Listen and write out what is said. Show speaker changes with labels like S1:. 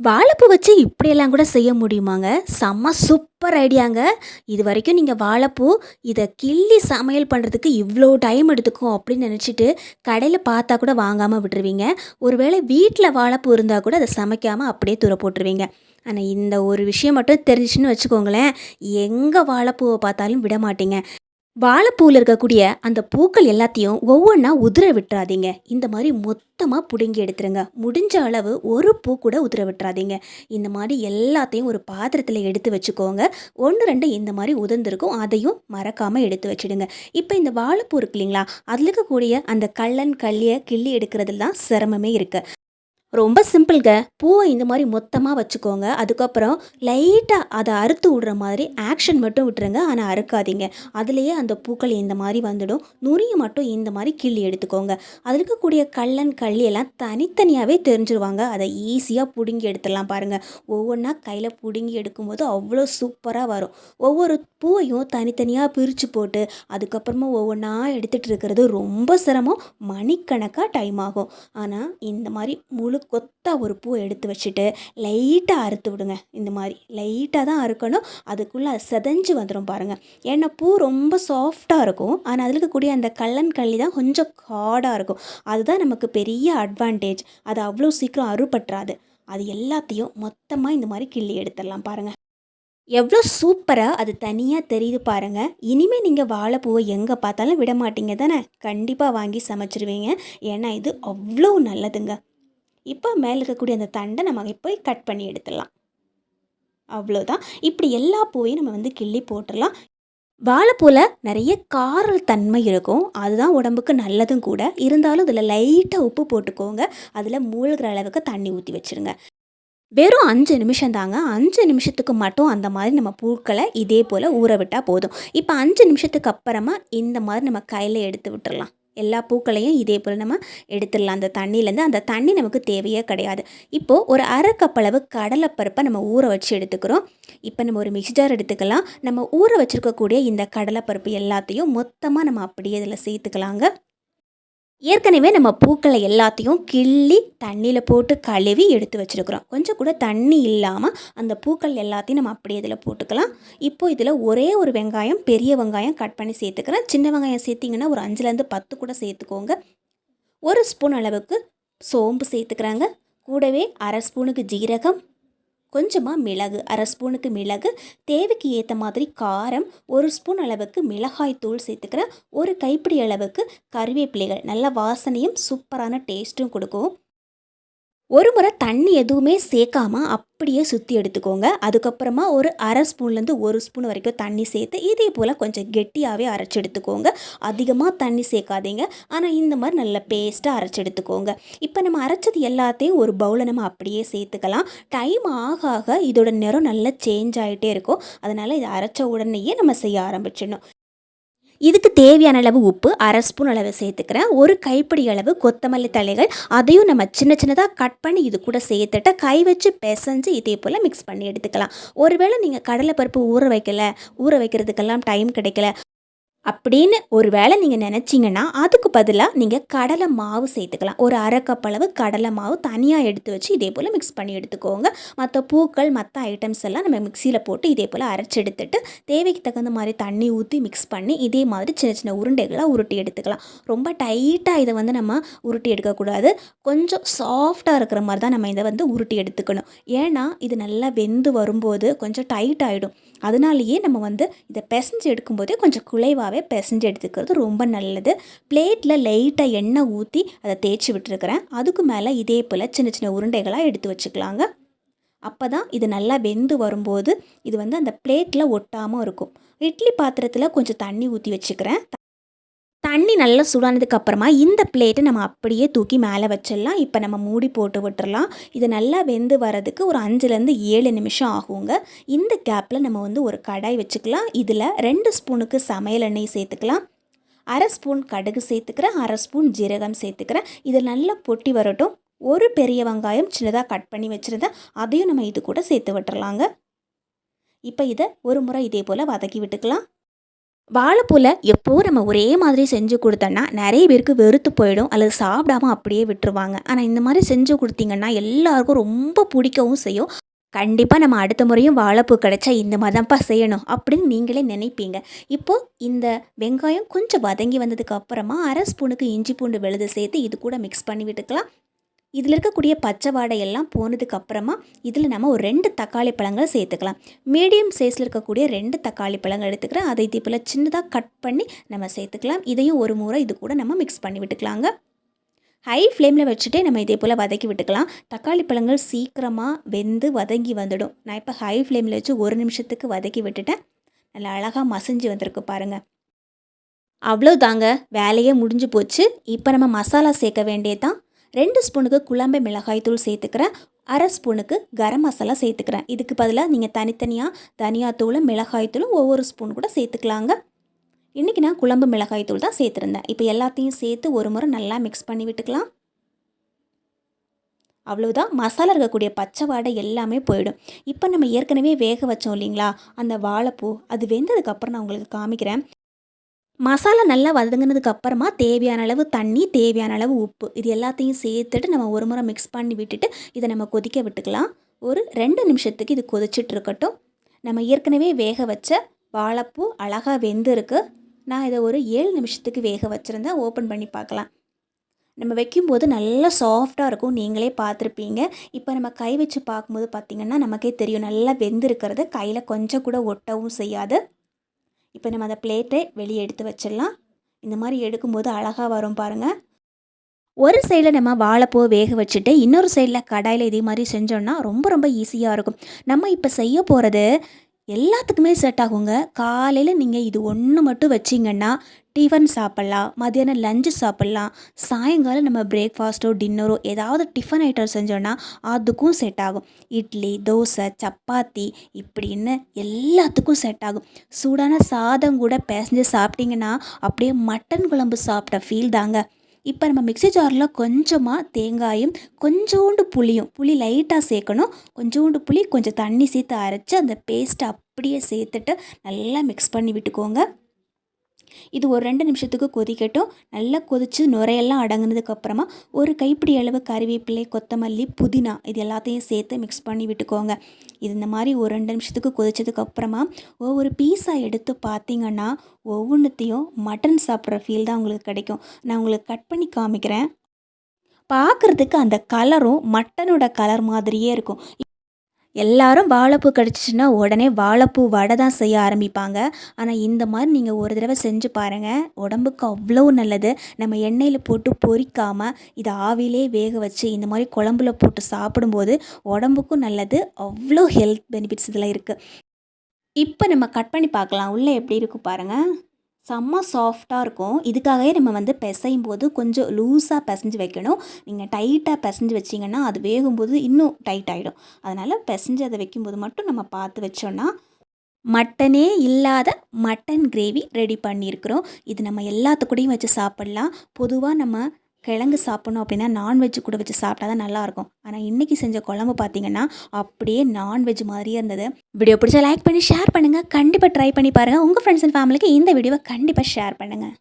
S1: வாழைப்பூ வச்சு இப்படியெல்லாம் கூட செய்ய முடியுமாங்க? செம்ம சூப்பர் ஐடியாங்க இது வரைக்கும் நீங்கள் வாழைப்பூ இதை கிள்ளி சமையல் பண்ணுறதுக்கு இவ்வளோ டைம் எடுத்துக்கும் அப்படின்னு நினச்சிட்டு கடையில் பார்த்தா கூட வாங்காமல் விட்டுருவீங்க. ஒருவேளை வீட்டில் வாழைப்பூ இருந்தால் கூட அதை சமைக்காமல் அப்படியே தூர போட்டுருவீங்க. ஆனால் இந்த ஒரு விஷயம் மட்டும் தெரிஞ்சிச்சுன்னு வச்சுக்கோங்களேன். எங்கே வாழைப்பூவை பார்த்தாலும் விட மாட்டீங்க. வாழைப்பூவில் இருக்கக்கூடிய அந்த பூக்கள் எல்லாத்தையும் ஒவ்வொன்றா உதிர விட்டுறாதீங்க. இந்த மாதிரி மொத்தமாக பிடுங்கி எடுத்துருங்க. முடிஞ்ச அளவு ஒரு பூ கூட உதிர விட்டுறாதீங்க. இந்த மாதிரி எல்லாத்தையும் ஒரு பாத்திரத்தில் எடுத்து வச்சுக்கோங்க. ஒன்று ரெண்டு இந்த மாதிரி உதிர்ந்துருக்கும். அதையும் மறக்காமல் எடுத்து வச்சிடுங்க. இப்போ இந்த வாழைப்பூ இருக்கு இல்லைங்களா? அதில் இருக்கக்கூடிய அந்த கள்ளன் கள்ளியை கிள்ளி எடுக்கிறதுல தான் சிரமமே இருக்குது ரொம்ப சிம்பிள்ங்க. பூவை இந்த மாதிரி மொத்தமாக வச்சுக்கோங்க. அதுக்கப்புறம் லைட்டாக அதை அறுத்து விடுற மாதிரி ஆக்ஷன் மட்டும் விட்டுருங்க. ஆனால் அறுக்காதீங்க. அதுலேயே அந்த பூக்கள் இந்த மாதிரி வந்துடும். நுனியை மட்டும் இந்த மாதிரி கிள்ளி எடுத்துக்கோங்க. அதில் இருக்கக்கூடிய கல்லன் கள்ளியெல்லாம் தனித்தனியாகவே தெரிஞ்சிருவாங்க. அதை ஈஸியாக பிடுங்கி எடுத்துடலாம் பாருங்கள் ஒவ்வொன்றா கையில் பிடுங்கி எடுக்கும்போது அவ்வளோ சூப்பராக வரும். ஒவ்வொரு பூவையும் தனித்தனியாக பிரித்து போட்டு அதுக்கப்புறமா ஒவ்வொன்றா எடுத்துகிட்டு இருக்கிறது ரொம்ப சிரமம். மணிக்கணக்காக டைம் ஆகும். ஆனால் இந்த மாதிரி முழு கொத்தாக ஒரு பூவை எடுத்து வச்சுட்டு லைட்டாக அறுத்து விடுங்க. இந்த மாதிரி லைட்டாக தான் அறுக்கணும். அதுக்குள்ளே அது செதஞ்சு வந்துடும் பாருங்கள் ஏன்னா பூ ரொம்ப சாஃப்டாக இருக்கும். ஆனால் அதில் இருக்கக்கூடிய அந்த கல்லன் கள்ளி தான் கொஞ்சம் ஹார்டாக இருக்கும். அதுதான் நமக்கு பெரிய அட்வான்டேஜ் அது அவ்வளோ சீக்கிரம் அறுபற்றாது அது எல்லாத்தையும் மொத்தமாக இந்த மாதிரி கிள்ளி எடுத்துடலாம் பாருங்கள் எவ்வளோ சூப்பராக அது தனியாக தெரியுது பாருங்கள் இனிமேல் நீங்கள் வாழைப்பூவை எங்கே பார்த்தாலும் விட மாட்டீங்க தானே? கண்டிப்பாக வாங்கி சமைச்சிருவீங்க. ஏன்னா இது அவ்வளோ நல்லதுங்க. இப்போ மேலே இருக்கக்கூடிய அந்த தண்டை நம்ம இப்போ கட் பண்ணி எடுத்துடலாம். அவ்வளோதான். இப்படி எல்லா பூவையும் நம்ம வந்து கிள்ளி போட்டுடலாம். வாழைப்பூவில் நிறைய காரல் தன்மை இருக்கும். அதுதான் உடம்புக்கு நல்லதும் கூட. இருந்தாலும் இதில் லைட்டாக உப்பு போட்டுக்கோங்க. அதில் மூழ்கிற அளவுக்கு தண்ணி ஊற்றி வச்சுருங்க. வெறும் அஞ்சு நிமிஷம் தாங்க. அஞ்சு நிமிஷத்துக்கு மட்டும் அந்த மாதிரி நம்ம பூக்களை இதே போல் ஊற விட்டால் போதும். இப்போ அஞ்சு நிமிஷத்துக்கு அப்புறமா இந்த மாதிரி நம்ம கையில் எடுத்து விட்டுடலாம். எல்லா பூக்களையும் இதே போல் நம்ம எடுத்துடலாம். அந்த தண்ணியிலேருந்து அந்த தண்ணி நமக்கு தேவையே கிடையாது. இப்போது ஒரு அரை கப்பளவு கடலைப்பருப்பை நம்ம ஊற வச்சு எடுத்துக்கிறோம். இப்போ நம்ம ஒரு மிக்சி ஜார் எடுத்துக்கலாம். நம்ம ஊற வச்சுருக்கக்கூடிய இந்த கடலைப்பருப்பு எல்லாத்தையும் மொத்தமாக நம்ம அப்படியே இதில் சேர்த்துக்கலாங்க. ஏற்கனவே நம்ம பூக்களை எல்லாத்தையும் கிள்ளி தண்ணியில் போட்டு கழுவி எடுத்து வச்சுருக்குறோம். கொஞ்சம் கூட தண்ணி இல்லாமல் அந்த பூக்கள் எல்லாத்தையும் நம்ம அப்படியே இதில் போட்டுக்கலாம். இப்போ இதில் ஒரே ஒரு வெங்காயம் பெரிய வெங்காயம் கட் பண்ணி சேர்த்துக்கிறேன். சின்ன வெங்காயம் சேர்த்திங்கன்னா ஒரு அஞ்சுலேருந்து பத்து கூட சேர்த்துக்கோங்க. ஒரு ஸ்பூன் அளவுக்கு சோம்பு சேர்த்துக்கிறாங்க. கூடவே அரை ஸ்பூனுக்கு ஜீரகம் கொஞ்சமாக மிளகு அரை ஸ்பூனுக்கு மிளகு தேவைக்கு ஏற்ற மாதிரி காரம் ஒரு ஸ்பூன் அளவுக்கு மிளகாய் தூள் சேர்த்துக்கிறேன் ஒரு கைப்பிடி அளவுக்கு கருவேப்பிலைகள். நல்ல வாசனையும் சூப்பரான டேஸ்ட்டும் கொடுக்கும். ஒரு முறை தண்ணி எதுவுமே சேர்க்காம அப்படியே சுற்றி எடுத்துக்கோங்க. அதுக்கப்புறமா ஒரு அரை ஸ்பூன்லேருந்து ஒரு ஸ்பூன் வரைக்கும் தண்ணி சேர்த்து இதே போல் கொஞ்சம் கெட்டியாகவே அரைச்சி எடுத்துக்கோங்க. அதிகமாக தண்ணி சேர்க்காதீங்க. ஆனால் இந்த மாதிரி நல்ல பேஸ்ட்டாக அரைச்சி எடுத்துக்கோங்க. இப்போ நம்ம அரைச்சது எல்லாத்தையும் ஒரு பவுலை நம்ம அப்படியே சேர்த்துக்கலாம். டைம் ஆக ஆக இதோட நிறம் நல்லா சேஞ்ச் ஆகிட்டே இருக்கும். அதனால் இதை அரைச்ச உடனேயே நம்ம செய்ய ஆரம்பிச்சிடணும். இதுக்கு தேவையான அளவு உப்பு அரை ஸ்பூன் அளவு சேர்த்துக்கிறேன். ஒரு கைப்பிடி அளவு கொத்தமல்லி தலைகள் அதையும் நம்ம சின்ன சின்னதாக கட் பண்ணி இது கூட சேர்த்துட்டு கை வச்சு பிசைஞ்சு இதே போல் மிக்ஸ் பண்ணி எடுத்துக்கலாம். ஒருவேளை நீங்கள் கடலைப்பருப்பு ஊற வைக்கல ஊற வைக்கிறதுக்கெல்லாம் டைம் கிடைக்கல. அப்படின்னு ஒரு வேளை நீங்கள் நினச்சிங்கன்னா அதுக்கு பதிலாக நீங்கள் கடலை மாவு சேர்த்துக்கலாம். ஒரு அரை கப் அளவு கடலை மாவு தனியாக எடுத்து வச்சு இதே போல் மிக்ஸ் பண்ணி எடுத்துக்கோங்க. மற்ற பூக்கள் மற்ற ஐட்டம்ஸ் எல்லாம் நம்ம மிக்சியில் போட்டு இதே போல் அரைச்சி எடுத்துட்டு தேவைக்கு தகுந்த மாதிரி தண்ணி ஊற்றி மிக்ஸ் பண்ணி இதே மாதிரி சின்ன சின்ன உருண்டைகளாக உருட்டி எடுத்துக்கலாம். ரொம்ப டைட்டாக இதை வந்து நம்ம உருட்டி எடுக்கக்கூடாது. கொஞ்சம் சாஃப்டாக இருக்கிற மாதிரி தான் நம்ம இதை வந்து உருட்டி எடுத்துக்கணும். ஏன்னா இது நல்லா வெந்து வரும்போது கொஞ்சம் டைட் ஆகிடும் அதனாலேயே நம்ம வந்து இதை பிசைஞ்சு எடுக்கும்போதே கொஞ்சம் குலைவாகவே பிசைஞ்சு எடுத்துக்கிறது ரொம்ப நல்லது. பிளேட்டில் லைட்டாக எண்ணெய் ஊற்றி அதை தேய்ச்சி விட்டுருக்குறேன். அதுக்கு மேலே இதே போல் சின்ன சின்ன உருண்டைகளாக எடுத்து வச்சுக்கலாங்க. அப்போ தான் இது நல்லா வெந்து வரும்போது இது வந்து அந்த பிளேட்டில் ஒட்டாமல் இருக்கும். இட்லி பாத்திரத்தில் கொஞ்சம் தண்ணி ஊற்றி வச்சுக்கிறேன். தண்ணி நல்லா சுடானதுக்கு அப்புறமா இந்த பிளேட்டை நம்ம அப்படியே தூக்கி மேலே வச்சிடலாம். இப்போ நம்ம மூடி போட்டு விட்டுறலாம். இது நல்லா வெந்து வரதுக்கு ஒரு அஞ்சுலேருந்து ஏழு நிமிஷம் ஆகுங்க. இந்த கேப்பில் நம்ம வந்து ஒரு கடாய் வச்சுக்கலாம். இதில் ரெண்டு ஸ்பூனுக்கு சமையல் எண்ணெய் சேர்த்துக்கலாம். அரை ஸ்பூன் கடுகு சேர்த்துக்கிறேன். அரை ஸ்பூன் ஜீரகம் சேர்த்துக்கிறேன். இது நல்லா பொட்டி வரட்டும். ஒரு பெரிய வெங்காயம் சின்னதாக கட் பண்ணி வச்சுருந்தேன். அதையும் நம்ம இது கூட சேர்த்து விட்டுறலாங்க. இப்போ இதை ஒரு முறை இதே போல் வதக்கி விட்டுக்கலாம். வாழைப்பூல எப்போ நம்ம ஒரே மாதிரி செஞ்சு கொடுத்தோன்னா நிறைய பேருக்கு வெறுத்து போயிடும் அல்லது சாப்பிடாம அப்படியே விட்டுருவாங்க. ஆனால் இந்த மாதிரி செஞ்சு கொடுத்தீங்கன்னா எல்லாருக்கும் ரொம்ப பிடிக்கவும் செய்யும். கண்டிப்பாக நம்ம அடுத்த முறையும் வாழைப்பூ கிடைச்சா இந்த மாதிரி தான்ப்பா செய்யணும் அப்படின்னு நீங்களே நினைப்பீங்க. இப்போது இந்த வெங்காயம் கொஞ்சம் வதங்கி வந்ததுக்கு அப்புறமா அரை ஸ்பூனுக்கு இஞ்சி பூண்டு விழுது சேர்த்து இது கூட மிக்ஸ் பண்ணி விட்டுக்கலாம். இதில் இருக்கக்கூடிய பச்சை வாடையெல்லாம் போனதுக்கு அப்புறமா இதில் நம்ம ஒரு ரெண்டு தக்காளி பழங்கள் சேர்த்துக்கலாம். மீடியம் சைஸில் இருக்கக்கூடிய ரெண்டு தக்காளி பழங்கள் எடுத்துக்கிறேன். அதை இதே போல் சின்னதாக கட் பண்ணி நம்ம சேர்த்துக்கலாம். இதையும் ஒரு முறை இது கூட நம்ம மிக்ஸ் பண்ணி விட்டுக்கலாங்க. ஹை ஃப்ளேமில் வச்சுட்டே நம்ம இதே போல் வதக்கி விட்டுக்கலாம். தக்காளி பழங்கள் சீக்கிரமாக வெந்து வதங்கி வந்துடும். நான் இப்போ ஹை ஃப்ளேமில் வச்சு ஒரு நிமிஷத்துக்கு வதக்கி விட்டுட்டேன். நல்லா அழகாக மசிஞ்சு வந்திருக்கு பாருங்கள் அவ்வளோதாங்க வேலையே முடிஞ்சு போச்சு. இப்போ நம்ம மசாலா சேர்க்க வேண்டியதான் ரெண்டு ஸ்பூனுக்கு குழம்பு மிளகாய்த்தூள் சேர்த்துக்கிறேன். அரை ஸ்பூனுக்கு கரம் மசாலா சேர்த்துக்கிறேன். இதுக்கு பதிலாக நீங்கள் தனித்தனியாக தனியாத்தூளும் மிளகாய்த்தூளும் ஒவ்வொரு ஸ்பூன் கூட சேர்த்துக்கலாங்க. இன்றைக்கி நான் குழம்பு மிளகாய்த்தூள் தான் சேர்த்துருந்தேன். இப்போ எல்லாத்தையும் சேர்த்து ஒரு முறை நல்லா மிக்ஸ் பண்ணி விட்டுக்கலாம். அவ்வளோதான் மசாலா இருக்கக்கூடிய பச்சை வாடை எல்லாமே போயிடும். இப்போ நம்ம ஏற்கனவே வேக வச்சோம் இல்லைங்களா? அந்த வாழைப்பூ அது வெந்ததுக்கப்புறம் நான் உங்களுக்கு காமிக்கிறேன். மசாலா நல்லா வதங்கினதுக்கு அப்புறமா தேவையான அளவு தண்ணி தேவையான அளவு உப்பு இது எல்லாத்தையும் சேர்த்துட்டு நம்ம ஒரு முறை மிக்ஸ் பண்ணி விட்டுட்டு இதை நம்ம கொதிக்க விட்டுக்கலாம். ஒரு ரெண்டு நிமிஷத்துக்கு இது கொதிச்சிட்டு இருக்கட்டும். நம்ம ஏற்கனவே வேக வச்ச வாழைப்பூ அழகாக வெந்திருக்கு. நான் இதை ஒரு ஏழு நிமிஷத்துக்கு வேக வச்சுருந்தேன் ஓப்பன் பண்ணி பார்க்கலாம். நம்ம வைக்கும்போது நல்லா சாஃப்டாக இருக்கும். நீங்களே பார்த்துருப்பீங்க. இப்போ நம்ம கை வச்சு பார்க்கும்போது பார்த்திங்கன்னா நமக்கே தெரியும். நல்லா வெந்திருக்கிறது. கையில் கொஞ்சம் கூட ஒட்டவும் செய்யாது. இப்போ நம்ம அந்த பிளேட்டை வெளியே எடுத்து வச்சிடலாம். இந்த மாதிரி எடுக்கும்போது அழகாக வரும் பாருங்கள் ஒரு சைடில் நம்ம வாழைப்பூ வேக வச்சுட்டு இன்னொரு சைடில் கடாயில் இதே மாதிரி செஞ்சோன்னா ரொம்ப ரொம்ப ஈஸியாக இருக்கும். நம்ம இப்போ செய்ய போகிறது எல்லாத்துக்குமே செட் ஆகுங்க. காலையில் நீங்கள் இது ஒன்று மட்டும் வச்சிங்கன்னா டிஃபன் சாப்பிட்லாம் மதியானம் லஞ்சு சாப்பிட்லாம் சாயங்காலம் நம்ம பிரேக்ஃபாஸ்ட்டோ டின்னரோ ஏதாவது டிஃபன் ஐட்டம் செஞ்சோன்னா அதுக்கும் செட் ஆகும். இட்லி தோசை சப்பாத்தி இப்படின்னு எல்லாத்துக்கும் செட் ஆகும். சூடான சாதம் கூட பேசஞ்சு சாப்பிட்டிங்கன்னா அப்படியே மட்டன் குழம்பு சாப்பிட்ட ஃபீல் தாங்க. இப்போ நம்ம மிக்சி ஜாரில் கொஞ்சமாக தேங்காயும் கொஞ்சோண்டு புளியும் புளி லைட்டாக சேர்க்கணும் கொஞ்சோண்டு புளி கொஞ்சம் தண்ணி சேர்த்து அரைச்சி அந்த பேஸ்ட்டை அப்படியே சேர்த்துட்டு நல்லா மிக்ஸ் பண்ணி விட்டுக்கோங்க. இது ஒரு ரெண்டு நிமிஷத்துக்கு கொதிக்கட்டும். நல்லா கொதித்து நுரையெல்லாம் அடங்குனதுக்கப்புறமா ஒரு கைப்பிடி அளவு கறிவேப்பிலை கொத்தமல்லி புதினா இது எல்லாத்தையும் சேர்த்து மிக்ஸ் பண்ணி விட்டுக்கோங்க. இது இந்த மாதிரி ஒரு ரெண்டு நிமிஷத்துக்கு கொதிச்சதுக்கப்புறமா ஒவ்வொரு பீஸாக எடுத்து பார்த்தீங்கன்னா ஒவ்வொன்றுத்தையும் மட்டன் சாப்பிட்ற ஃபீல் தான் உங்களுக்கு கிடைக்கும். நான் உங்களுக்கு கட் பண்ணி காமிக்கிறேன். பார்க்குறதுக்கு அந்த கலரும் மட்டனோட கலர் மாதிரியே இருக்கும். எல்லாரும் வாழைப்பூ கிடச்சிச்சின்னா உடனே வாழைப்பூ வடை தான் செய்ய ஆரம்பிப்பாங்க. ஆனால் இந்த மாதிரி நீங்கள் ஒரு தடவை செஞ்சு பாருங்கள் உடம்புக்கு அவ்வளோ நல்லது. நம்ம எண்ணெயில் போட்டு பொரிக்காமல் இதை ஆவிலே வேக வச்சு இந்த மாதிரி குழம்புல போட்டு சாப்பிடும்போது உடம்புக்கும் நல்லது. அவ்வளோ ஹெல்த் பெனிஃபிட்ஸ் இதில் இருக்குது இப்போ நம்ம கட் பண்ணி பார்க்கலாம். உள்ளே எப்படி இருக்கும் பாருங்கள் செம்ம சாஃப்டாக இருக்கும். இதுக்காகவே நம்ம வந்து பிசையும் போது கொஞ்சம் லூஸாக பிசைஞ்சு வைக்கணும். நீங்கள் டைட்டாக பிசைஞ்சு வச்சிங்கன்னா அது வேகும்போது இன்னும் டைட் ஆகிடும் அதனால் பிசைஞ்சு அதை வைக்கும்போது மட்டும் நம்ம பார்த்து வச்சோன்னா மட்டனே இல்லாத மட்டன் கிரேவி ரெடி பண்ணியிருக்கிறோம். இது நம்ம எல்லாத்துக்கூடையும் வச்சு சாப்பிட்லாம். பொதுவாக நம்ம கிழங்கு சாப்பிட்ணும் அப்படின்னா நான்வெஜ் கூட வச்சு சாப்பிட்டா தான் நல்லாயிருக்கும். ஆனால் இன்றைக்கி செஞ்ச குழம்பு பார்த்தீங்கன்னா அப்படியே நான்வெஜ் மாதிரியே இருந்தது. வீடியோ பிடிச்சா லைக் பண்ணி ஷேர் பண்ணுங்கள் கண்டிப்பாக ட்ரை பண்ணி பாருங்கள் உங்கள் ஃப்ரெண்ட்ஸ் அண்ட் ஃபேமிலிக்கு இந்த வீடியோவை கண்டிப்பாக ஷேர் பண்ணுங்கள்